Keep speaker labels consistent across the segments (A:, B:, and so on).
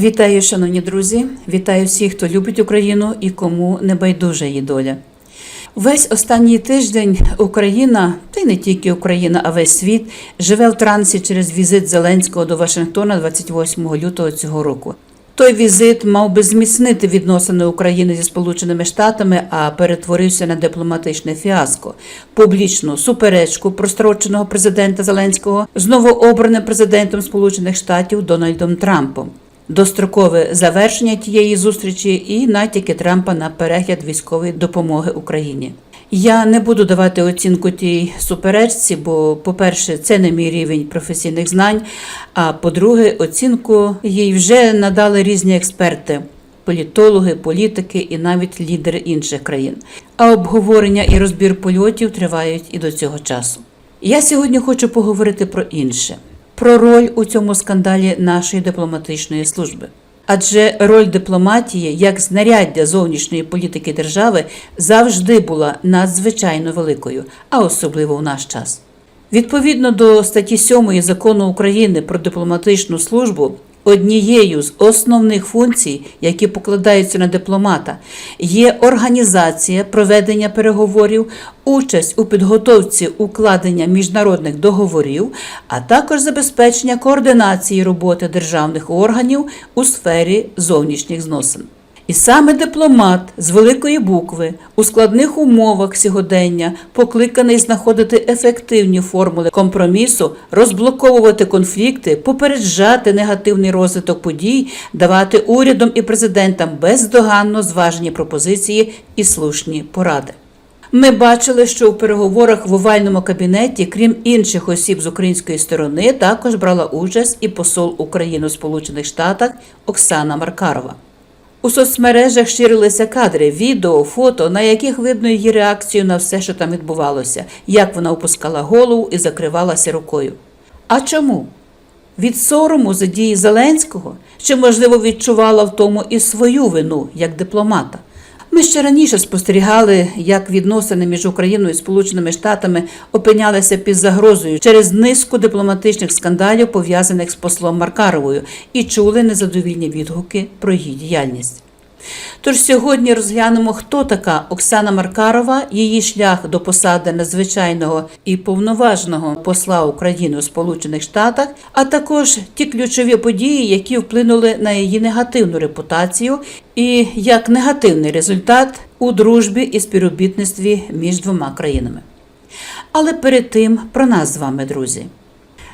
A: Вітаю, шановні друзі! Вітаю всіх, хто любить Україну і кому не байдужа її доля. Весь останній тиждень Україна, та й не тільки Україна, а весь світ живе в трансі через візит Зеленського до Вашингтона 28 лютого цього року. Той візит мав би зміцнити відносини України зі Сполученими Штатами, а перетворився на дипломатичне фіаско, публічну суперечку простроченого президента Зеленського з новообраним президентом Сполучених Штатів Дональдом Трампом. Дострокове завершення тієї зустрічі і натяки Трампа на перегляд військової допомоги Україні. Я не буду давати оцінку тій суперечці, бо, по-перше, це не мій рівень професійних знань. А по-друге, оцінку їй вже надали різні експерти, політологи, політики і навіть лідери інших країн. А обговорення і розбір польотів тривають і до цього часу. Я сьогодні хочу поговорити про інше про роль у цьому скандалі нашої дипломатичної служби. Адже роль дипломатії як знаряддя зовнішньої політики держави завжди була надзвичайно великою, а особливо у наш час. Відповідно до статті 7 закону України про дипломатичну службу, однією з основних функцій, які покладаються на дипломата, є організація проведення переговорів, участь у підготовці укладення міжнародних договорів, а також забезпечення координації роботи державних органів у сфері зовнішніх зносин. І саме дипломат з великої букви у складних умовах сьогодення покликаний знаходити ефективні формули компромісу, розблоковувати конфлікти, попереджати негативний розвиток подій, давати урядом і президентам бездоганно зважені пропозиції і слушні поради. Ми бачили, що у переговорах в овальному кабінеті, крім інших осіб з української сторони, також брала участь і посол України у Сполучених Штатах Оксана Маркарова. У соцмережах ширилися кадри, відео, фото, на яких видно її реакцію на все, що там відбувалося, як вона опускала голову і закривалася рукою. А чому? Від сорому за дії Зеленського чи, можливо, відчувала в тому і свою вину як дипломата? Ми ще раніше спостерігали, як відносини між Україною і Сполученими Штатами опинялися під загрозою через низку дипломатичних скандалів, пов'язаних з послом Маркаровою, і чули незадовільні відгуки про її діяльність. Тож сьогодні розглянемо, хто така Оксана Маркарова, її шлях до посади надзвичайного і повноважного посла України у Сполучених Штатах, а також ті ключові події, які вплинули на її негативну репутацію, і як негативний результат у дружбі і співробітництві між двома країнами. Але перед тим про нас з вами, друзі.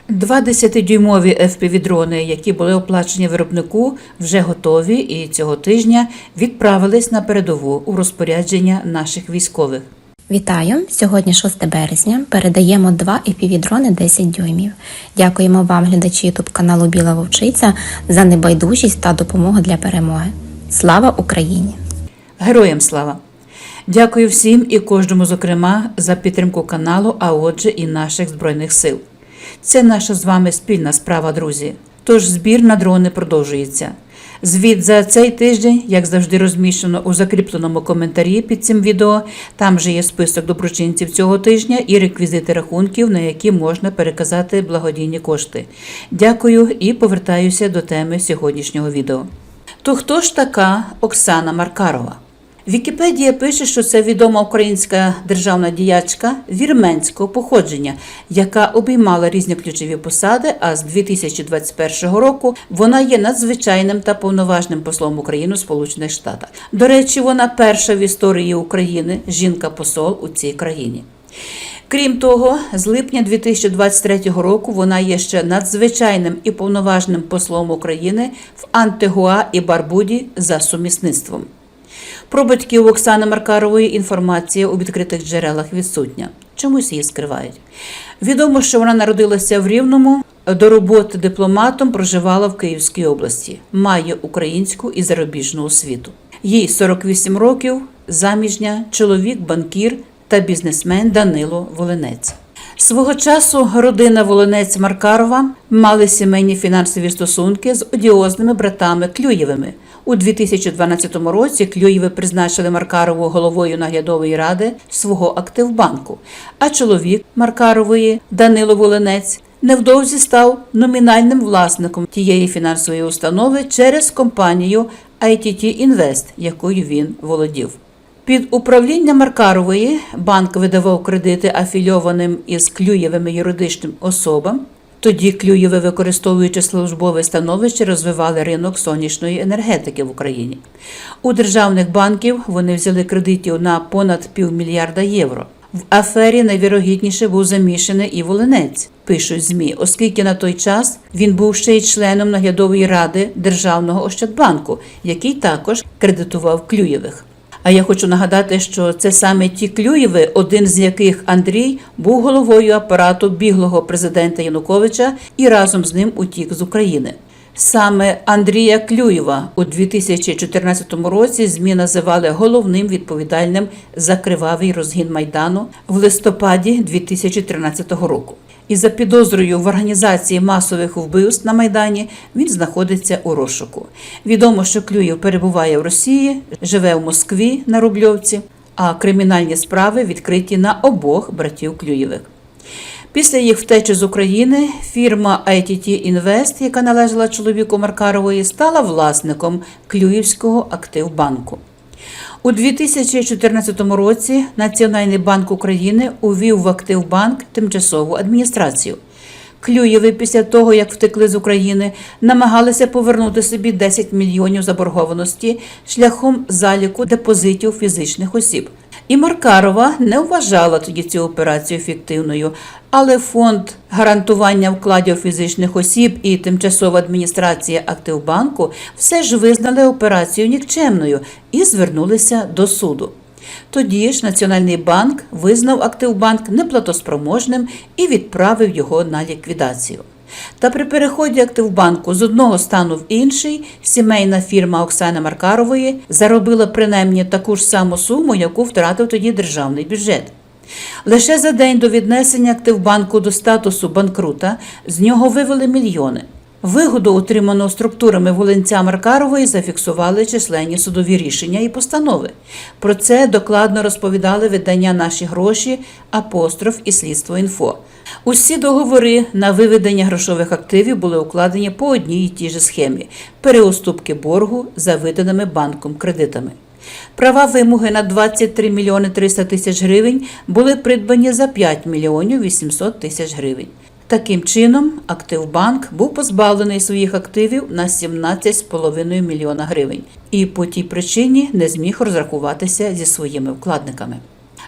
A: Два 10-дюймові FPV-дрони, які були оплачені виробнику, вже готові і цього тижня відправились на передову у розпорядження наших військових.
B: Вітаю! Сьогодні 6 березня. Передаємо два епівідрони 10 дюймів. Дякуємо вам, глядачі ютуб каналу Біла Вовчиця, за небайдужість та допомогу для перемоги. Слава Україні!
A: Героям слава! Дякую всім і кожному, зокрема, за підтримку каналу, а отже, і наших збройних сил. Це наша з вами спільна справа, друзі. Тож збір на дрони продовжується. Звіт за цей тиждень, як завжди, розміщено у закріпленому коментарі під цим відео. Там же є список доброчинців цього тижня і реквізити рахунків, на які можна переказати благодійні кошти. Дякую і повертаюся до теми сьогоднішнього відео. То хто ж така Оксана Маркарова? Вікіпедія пише, що це відома українська державна діячка вірменського походження, яка обіймала різні ключові посади. А з 2021 року вона є надзвичайним та повноважним послом України у Сполучених Штатах. До речі, вона перша в історії України жінка-посол у цій країні. Крім того, з липня 2023 року вона є ще надзвичайним і повноважним послом України в Антигуа і Барбуді за сумісництвом. Про батьків Оксани Маркарової інформація у відкритих джерелах відсутня. Чомусь її скривають. Відомо, що вона народилася в Рівному, до роботи дипломатом проживала в Київській області, має українську і зарубіжну освіту. Їй 48 років, заміжня, чоловік, банкір та бізнесмен Данило Волинець. Свого часу родина Волонець Маркарова мали сімейні фінансові стосунки з одіозними братами Клюєвими. У 2012 році Клюєви призначили Маркарову головою наглядової ради свого Активбанку, а чоловік Маркарової Данило Волинець невдовзі став номінальним власником тієї фінансової установи через компанію ITT Invest, якою він володів. Під управлінням Маркарової банк видавав кредити афільованим із Клюєвими юридичним особам. Тоді Клюєви, використовуючи службове становище, розвивали ринок сонячної енергетики в Україні. У державних банків вони взяли кредитів на понад півмільярда євро. В афері найвірогідніше був замішаний і Волинець, пишуть ЗМІ, оскільки на той час він був ще й членом наглядової ради Державного Ощадбанку, який також кредитував Клюєвих. А я хочу нагадати, що це саме ті Клюєви, один з яких Андрій був головою апарату біглого президента Януковича і разом з ним утік з України. Саме Андрія Клюєва у 2014 році ЗМІ називали головним відповідальним за кривавий розгін майдану в листопаді 2013 року. І за підозрою в організації масових вбивств на майдані він знаходиться у розшуку. Відомо, що Клюєв перебуває в Росії, живе в Москві на Рубльовці, а кримінальні справи відкриті на обох братів Клюєвих. Після їх втечі з України фірма ITT Invest, яка належала чоловіку Маркарової, стала власником Клюївського активбанку. У 2014 році Національний банк України увів в Активбанк тимчасову адміністрацію. Клюєви після того, як втекли з України, намагалися повернути собі 10 мільйонів заборгованості шляхом заліку депозитів фізичних осіб. І Маркарова не вважала тоді цю операцію ефективною, але фонд гарантування вкладів фізичних осіб і тимчасова адміністрація Активбанку все ж визнали операцію нікчемною і звернулися до суду. Тоді ж Національний банк визнав Активбанк неплатоспроможним і відправив його на ліквідацію. Та при переході Активбанку з одного стану в інший сімейна фірма Оксани Маркарової заробила принаймні таку ж саму суму, яку втратив тоді державний бюджет. Лише за день до віднесення Активбанку до статусу банкрута з нього вивели мільйони. Вигоду, отриману структурами Волинця Маркарової, зафіксували численні судові рішення і постанови. Про це докладно розповідали видання Наші гроші, апостроф і слідство інфо. Усі договори на виведення грошових активів були укладені по одній і тій же схемі переуступки боргу за виданими банком кредитами. Права вимоги на 23 мільйони 300 тисяч гривень були придбані за 5 мільйонів 800 тисяч гривень. Таким чином, Активбанк був позбавлений своїх активів на 17,5 мільйона гривень і по тій причині не зміг розрахуватися зі своїми вкладниками.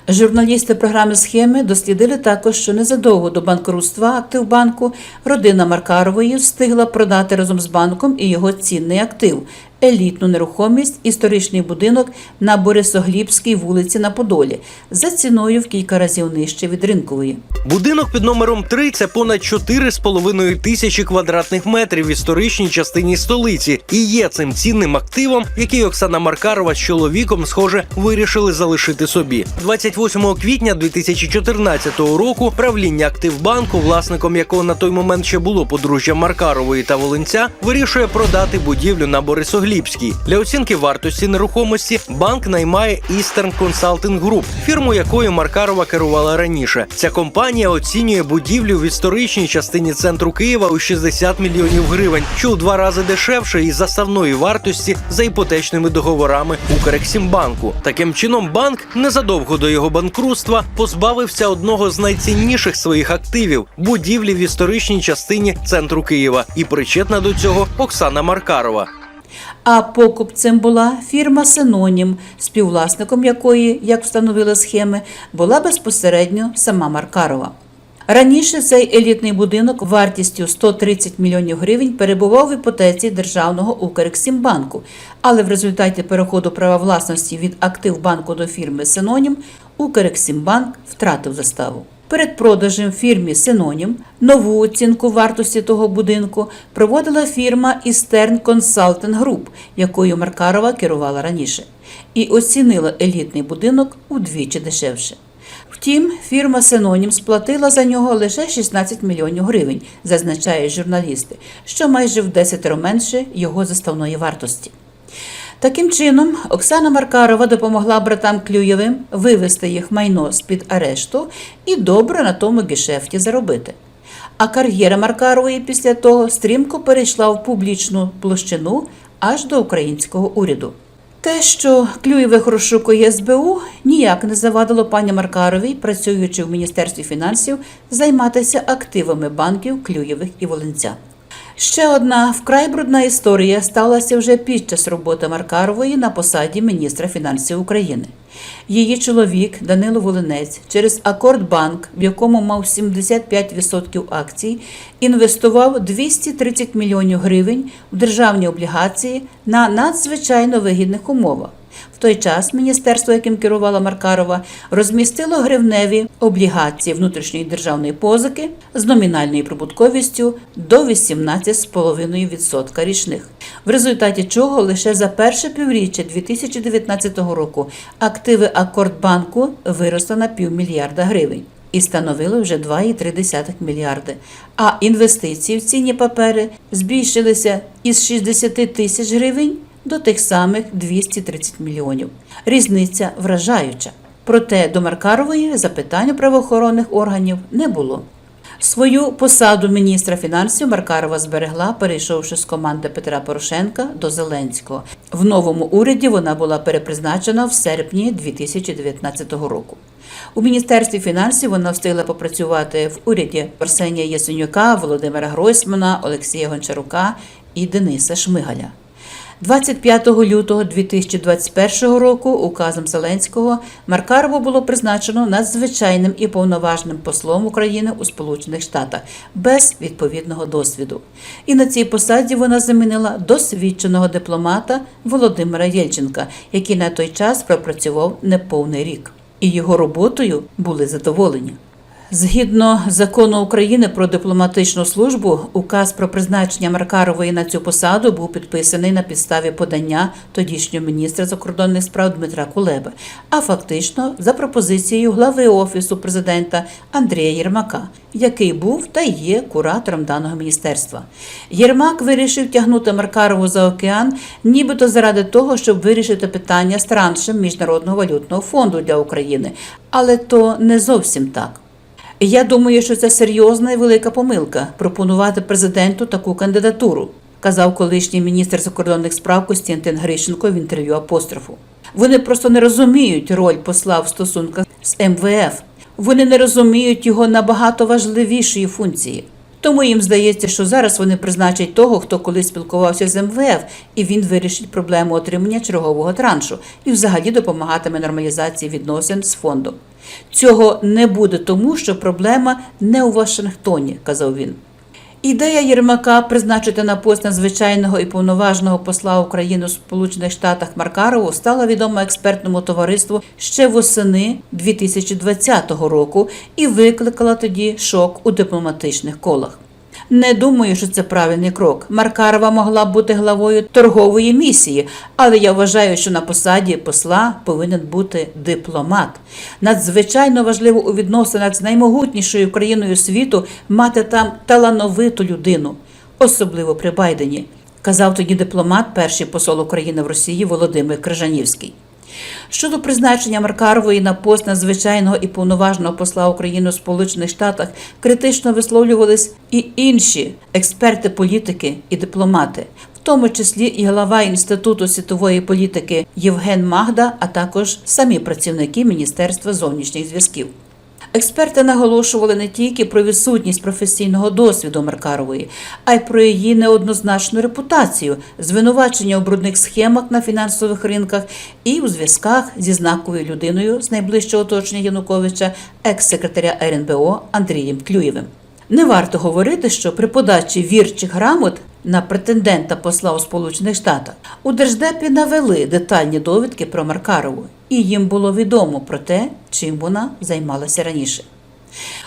A: Журналісти програми схеми дослідили також, що незадовго до банкрутства Активбанку родина Маркарової встигла продати разом з банком і його цінний актив елітну нерухомість, історичний будинок на Борисоглібській вулиці на Подолі за ціною в кілька разів нижче від ринкової.
C: Будинок під номером 3 – це понад 4,5 тисячі квадратних метрів в історичній частині столиці і є цим цінним активом, який Оксана Маркарова з чоловіком, схоже, вирішили залишити собі. 28 квітня 2014 року правління Активбанку, власником якого на той момент ще було подружжя Маркарової та Волинця, вирішує продати будівлю на Борисоглібській. Для оцінки вартості нерухомості банк наймає Eastern Consulting Group, фірму якою Маркарова керувала раніше. Ця компанія оцінює будівлю в історичній частині центру Києва у 60 мільйонів гривень, що у два рази дешевше із заставної вартості за іпотечними договорами Укрексімбанку. Таким чином, банк незадовго до його банкрутства позбавився одного з найцінніших своїх активів будівлі в історичній частині центру Києва, і причетна до цього Оксана Маркарова.
A: А покупцем була фірма Синонім, співвласником якої, як встановили схеми, була безпосередньо сама Маркарова. Раніше цей елітний будинок вартістю 130 мільйонів гривень перебував в іпотеці державного Укрексімбанку, але в результаті переходу права власності від Активбанку до фірми Синонім Укрексімбанк втратив заставу. Перед продажем фірмі Синонім нову оцінку вартості того будинку проводила фірма Eastern Consulting Group, якою Маркарова керувала раніше, і оцінила елітний будинок удвічі дешевше. Втім, фірма Синонім сплатила за нього лише 16 мільйонів гривень, зазначають журналісти, що майже в десятеро менше його заставної вартості. Таким чином, Оксана Маркарова допомогла братам Клюєвим вивести їх майно з-під арешту і добре на тому гешефті заробити. А кар'єра Маркарової після того стрімко перейшла в публічну площину аж до українського уряду. Те, що Клюєвих розшукує СБУ, ніяк не завадило пані Маркаровій, працюючи в Міністерстві фінансів, займатися активами банків Клюєвих і Волинця. Ще одна вкрай брудна історія сталася вже під час роботи Маркарової на посаді міністра фінансів України. Її чоловік Данило Волинець через Акордбанк, в якому мав 75% акцій, інвестував 230 мільйонів гривень в державні облігації на надзвичайно вигідних умовах. В той час міністерство, яким керувала Маркарова, розмістило гривневі облігації внутрішньої державної позики з номінальною прибутковістю до 18,5% річних. В результаті чого лише за перше півріччя 2019 року активи Акордбанку виросли на півмільярда гривень і становили вже 2,3 мільярди. А інвестиції в цінні папери збільшилися із 60 тисяч гривень до тих самих 230 мільйонів. Різниця вражаюча. Проте до Маркарової запитань у правоохоронних органів не було. Свою посаду міністра фінансів Маркарова зберегла, перейшовши з команди Петра Порошенка до Зеленського. В новому уряді вона була перепризначена в серпні 2019 року. У міністерстві фінансів вона встигла попрацювати в уряді Арсенія Ясенюка, Володимира Гройсмана, Олексія Гончарука і Дениса Шмигаля. 25 лютого 2021 року указом Зеленського Маркарову було призначено надзвичайним і повноважним послом України у Сполучених Штатах без відповідного досвіду. І на цій посаді вона замінила досвідченого дипломата Володимира Єльченка, який на той час пропрацював неповний рік. І його роботою були задоволені. Згідно закону України про дипломатичну службу, указ про призначення Маркарової на цю посаду був підписаний на підставі подання тодішнього міністра закордонних справ Дмитра Кулеби, а фактично за пропозицією глави офісу президента Андрія Єрмака, який був та є куратором даного міністерства. Єрмак вирішив тягнути Маркарову за океан, нібито заради того, щоб вирішити питання з траншем Міжнародного валютного фонду для України, але то не зовсім так. Я думаю, що це серйозна і велика помилка пропонувати президенту таку кандидатуру, казав колишній міністр закордонних справ Костянтин Грищенко в інтерв'ю апострофу. Вони просто не розуміють роль посла в стосунках з МВФ. Вони не розуміють його набагато важливішої функції. Тому їм здається, що зараз вони призначать того, хто колись спілкувався з МВФ, і він вирішить проблему отримання чергового траншу і взагалі допомагатиме нормалізації відносин з фондом. Цього не буде тому, що проблема не у Вашингтоні, казав він. Ідея Єрмака призначити на пост надзвичайного і повноважного посла України у Сполучених Штатах Маркарову стала відома експертному товариству ще восени 2020 року і викликала тоді шок у дипломатичних колах. Не думаю, що це правильний крок. Маркарова могла б бути главою торгової місії, але я вважаю, що на посаді посла повинен бути дипломат. Надзвичайно важливо у відносинах з наймогутнішою країною світу мати там талановиту людину, особливо при Байдені, казав тоді дипломат, перший посол України в Росії Володимир Крижанівський. Щодо призначення Маркарової на пост надзвичайного і повноважного посла України у Сполучених Штатах критично висловлювались і інші експерти політики і дипломати, в тому числі і голова Інституту світової політики Євген Магда, а також самі працівники Міністерства зовнішніх зв'язків. Експерти наголошували не тільки про відсутність професійного досвіду Маркарової, а й про її неоднозначну репутацію, звинувачення у брудних схемах на фінансових ринках і у зв'язках зі знаковою людиною з найближчого оточення Януковича, екс-секретаря РНБО Андрієм Клюєвим. Не варто говорити, що при подачі вірчих грамот на претендента посла у Сполучених Штатах у Держдепі навели детальні довідки про Маркарову, і їм було відомо про те, чим вона займалася раніше.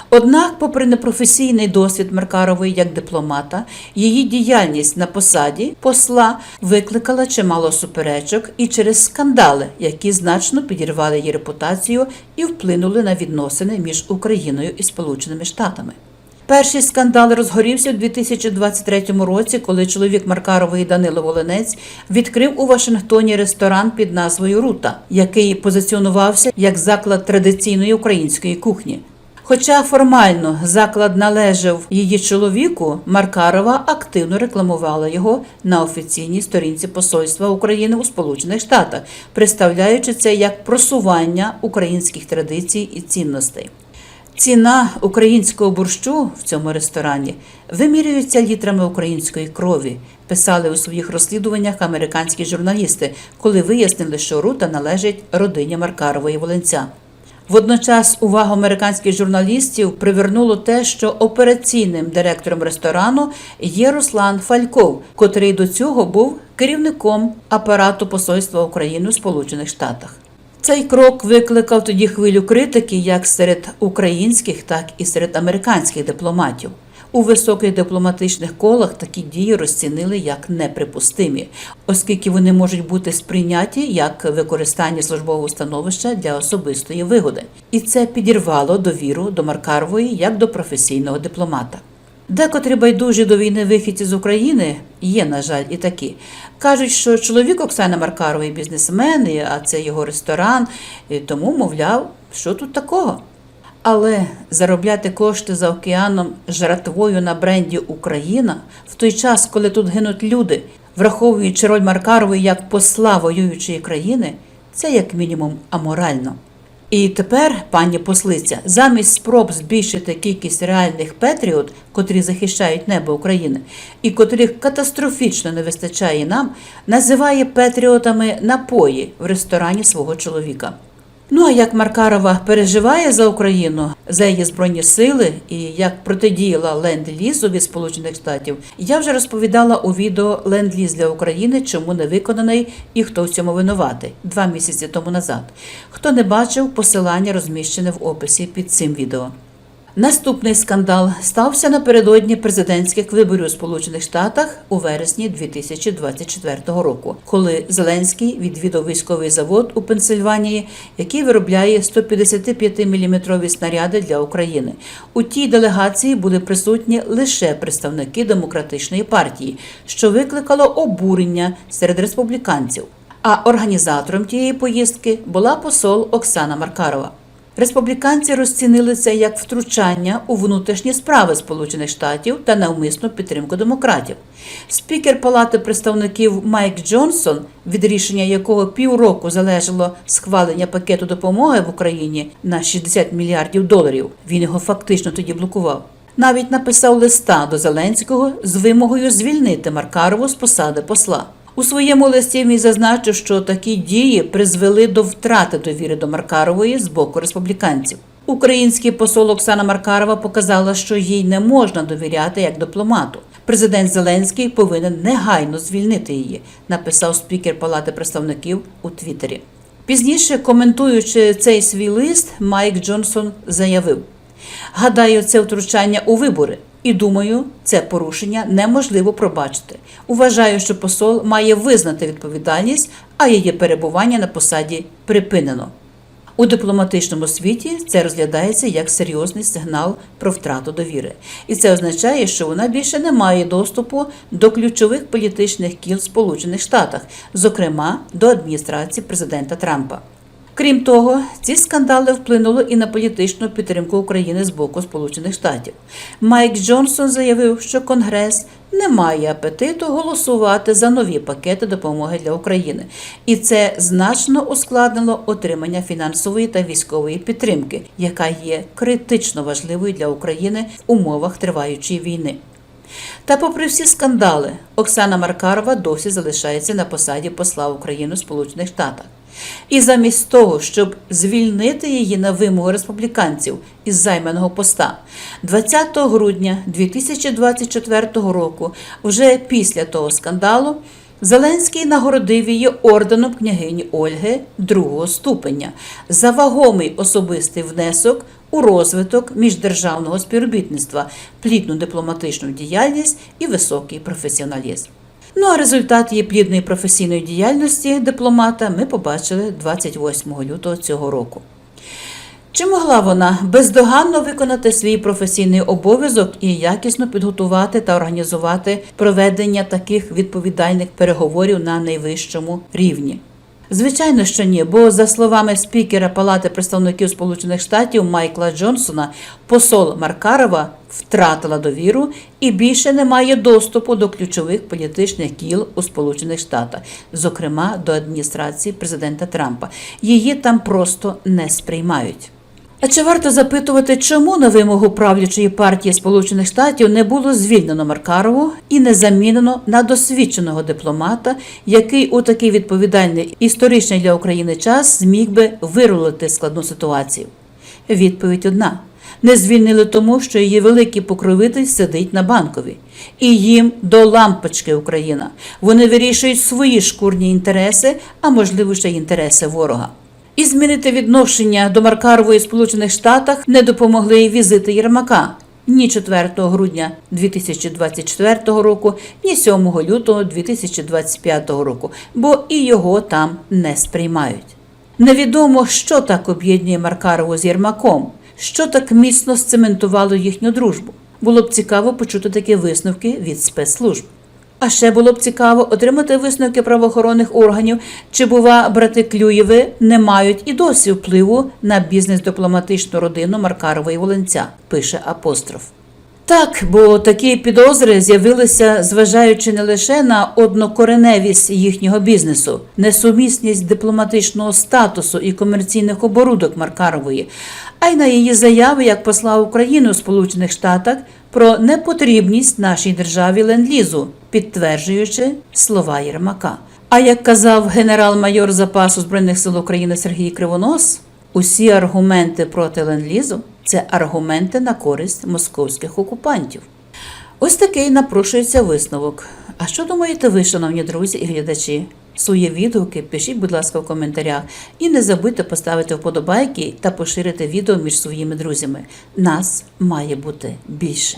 A: Однак, попри непрофесійний досвід Маркарової як дипломата, її діяльність на посаді посла викликала чимало суперечок і через скандали, які значно підірвали її репутацію і вплинули на відносини між Україною і Сполученими Штатами. Перший скандал розгорівся у 2023 році, коли чоловік Маркарової Данило Волинець відкрив у Вашингтоні ресторан під назвою Рута, який позиціонувався як заклад традиційної української кухні. Хоча формально заклад належав її чоловіку, Маркарова активно рекламувала його на офіційній сторінці Посольства України у Сполучених Штатах, представляючи це як просування українських традицій і цінностей. Ціна українського борщу в цьому ресторані вимірюється літрами української крові, писали у своїх розслідуваннях американські журналісти, коли вияснили, що рута належить родині Маркарової Волинця. Водночас увагу американських журналістів привернуло те, що операційним директором ресторану є Руслан Фальков, котрий до цього був керівником апарату Посольства України у Сполучених Штатах. Цей крок викликав тоді хвилю критики як серед українських, так і серед американських дипломатів. У високих дипломатичних колах такі дії розцінили як неприпустимі, оскільки вони можуть бути сприйняті як використання службового становища для особистої вигоди, і це підірвало довіру до Маркарової як до професійного дипломата. Декотрі байдужі до війни вихідці з України є, на жаль, і такі. Кажуть, що чоловік Оксани Маркарової бізнесмен, а це його ресторан, і тому, мовляв, що тут такого. Але заробляти кошти за океаном жратвою на бренді Україна в той час, коли тут гинуть люди, враховуючи роль Маркарової як посла воюючої країни, це як мінімум аморально. І тепер, пані послиця, замість спроб збільшити кількість реальних патріот, котрі захищають небо України, і котрих катастрофічно не вистачає нам, називає патріотами напої в ресторані свого чоловіка. Ну а як Маркарова переживає за Україну, за її збройні сили і як протидіяла ленд-лізу від Сполучених Штатів, я вже розповідала у відео Ленд-ліз для України, чому не виконаний і хто в цьому винуватий два місяці тому назад. Хто не бачив, посилання розміщене в описі під цим відео. Наступний скандал стався напередодні президентських виборів у Сполучених Штатах у вересні 2024 року, коли Зеленський відвідав військовий завод у Пенсильванії, який виробляє 155-мм снаряди для України. У тій делегації були присутні лише представники демократичної партії, що викликало обурення серед республіканців. А організатором тієї поїздки була посол Оксана Маркарова. Республіканці розцінили це як втручання у внутрішні справи Сполучених Штатів та навмисну підтримку демократів. Спікер Палати представників Майк Джонсон, від рішення якого півроку залежало схвалення пакету допомоги в Україні на 60 мільярдів доларів, він його фактично тоді блокував. Навіть написав листа до Зеленського з вимогою звільнити Маркарову з посади посла. У своєму листі він зазначив, що такі дії призвели до втрати довіри до Маркарової з боку республіканців. Український посол Оксана Маркарова показала, що їй не можна довіряти як дипломату. Президент Зеленський повинен негайно звільнити її, написав спікер Палати представників у Твіттері. Пізніше, коментуючи цей свій лист, Майк Джонсон заявив: Гадаю, це втручання у вибори. І думаю, це порушення неможливо пробачити. Вважаю, що посол має визнати відповідальність, а її перебування на посаді припинено. У дипломатичному світі це розглядається як серйозний сигнал про втрату довіри, і це означає, що вона більше не має доступу до ключових політичних кіл Сполучених Штатах, зокрема до адміністрації президента Трампа. Крім того, ці скандали вплинули і на політичну підтримку України з боку Сполучених Штатів. Майк Джонсон заявив, що Конгрес не має апетиту голосувати за нові пакети допомоги для України, і це значно ускладнило отримання фінансової та військової підтримки, яка є критично важливою для України в умовах триваючої війни. Та, попри всі скандали, Оксана Маркарова досі залишається на посаді посла України в Сполучених Штатах. І замість того, щоб звільнити її на вимогу республіканців із займаного поста, 20 грудня 2024 року, вже після того скандалу, Зеленський нагородив її орденом княгині Ольги другого ступеня за вагомий особистий внесок у розвиток міждержавного співробітництва, плідну дипломатичну діяльність і високий професіоналізм. Ну а результат її плідної професійної діяльності дипломата ми побачили 28 лютого цього року. Чи могла вона бездоганно виконати свій професійний обов'язок і якісно підготувати та організувати проведення таких відповідальних переговорів на найвищому рівні? Звичайно, що ні, бо за словами спікера Палати представників Сполучених Штатів Майкла Джонсона, посол Маркарова втратила довіру і більше не має доступу до ключових політичних кіл у Сполучених Штатах, зокрема до адміністрації президента Трампа. Її там просто не сприймають. А чи варто запитувати, чому на вимогу правлячої партії Сполучених Штатів не було звільнено Маркарову і не замінено на досвідченого дипломата, який у такий відповідальний історичний для України час зміг би вирулити складну ситуацію? Відповідь одна: не звільнили тому, що її великий покровитель сидить на банковій. І їм до лампочки Україна. Вони вирішують свої шкурні інтереси, а можливо ще й інтереси ворога. І змінити відношення до Маркарової Сполучених Штатах не допомогли й візити Єрмака ні 4 грудня 2024 року, ні 7 лютого 2025 року, бо і його там не сприймають. Невідомо, що так об'єднує Маркарову з Єрмаком, що так міцно сцементувало їхню дружбу. Було б цікаво почути такі висновки від спецслужб. А ще було б цікаво отримати висновки правоохоронних органів, чи, бува, брати Клюєви не мають і досі впливу на бізнес-дипломатичну родину Маркарової Волинця, пише апостроф. Так, бо такі підозри з'явилися, зважаючи не лише на однокореневість їхнього бізнесу, несумісність дипломатичного статусу і комерційних оборудок Маркарової, а й на її заяви як посла України у Сполучених Штатах про непотрібність нашій державі ленд-лізу, підтверджуючи слова Єрмака. А як казав генерал-майор запасу збройних сил України Сергій Кривонос, усі аргументи проти ленд-лізу – це аргументи на користь московських окупантів. Ось такий напрошується висновок. А що думаєте ви, шановні друзі і глядачі? Свої відгуки пишіть, будь ласка, в коментарях. І не забудьте поставити вподобайки та поширити відео між своїми друзями. Нас має бути більше.